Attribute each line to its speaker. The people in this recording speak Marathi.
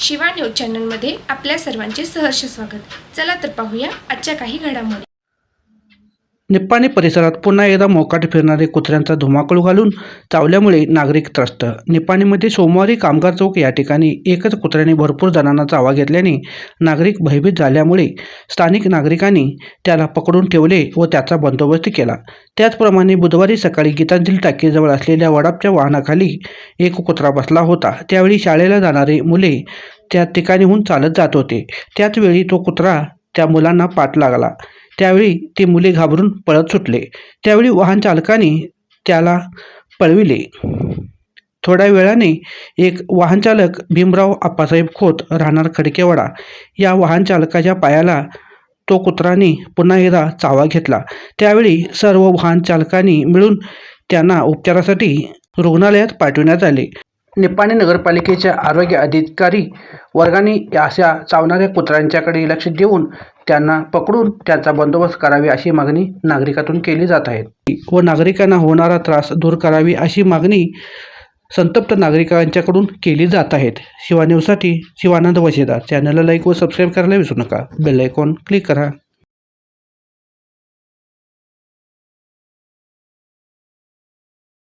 Speaker 1: शिवा न्यूज चॅनलमध्ये आपल्या सर्वांचे सहर्ष स्वागत. चला तर पाहूया आजच्या काही घडामोडी.
Speaker 2: निप्पाणी परिसरात पुन्हा एकदा मोकाट फिरणारे कुत्र्यांचा धुमाकूळ घालून चावल्यामुळे नागरिक त्रस्त. निप्पाणीमध्ये सोमवारी कामगार चौक या ठिकाणी एकच कुत्र्याने भरपूर जणांना चावा घेतल्याने नागरिक भयभीत झाल्यामुळे स्थानिक नागरिकांनी त्याला पकडून ठेवले व त्याचा बंदोबस्त केला. त्याचप्रमाणे बुधवारी सकाळी गीतांजली टाकीजवळ असलेल्या वडापच्या वाहनाखाली एक कुत्रा बसला होता. त्यावेळी शाळेला जाणारे मुले त्या ठिकाणीहून चालत जात होते. त्याचवेळी तो कुत्रा त्या मुलांना पाठ लागला. त्यावेळी ती मुले घाबरून पळत सुटले. त्यावेळी वाहन चालकाने त्याला पळविले. थोड्या वेळाने एक वाहनचालक भीमराव आप्पासाहेब खोत राहणार खडकेवाडा. या वाहनचालकाच्या पायाला तो कुत्राने पुन्हा एकदा चावा घेतला. त्यावेळी सर्व वाहनचालकांनी मिळून त्यांना उपचारासाठी रुग्णालयात पाठवण्यात आले. निपाणी नगरपालिकेच्या आरोग्य अधिकारी वर्गाने अशा चावणाऱ्या कुत्र्यांच्याकडे लक्ष देऊन त्यांना पकडून त्यांचा बंदोबस्त करावी अशी मागणी नागरिकातून केली जात आहे. व नागरिकांना होणारा त्रास दूर करावी अशी मागणी संतप्त नागरिकांच्याकडून केली जात आहेत. शिवा न्यूजसाठी शिवानंद वशेदार. चॅनलला लाईक व सबस्क्राईब करायला विसरू नका. बेल आयकॉन क्लिक करा.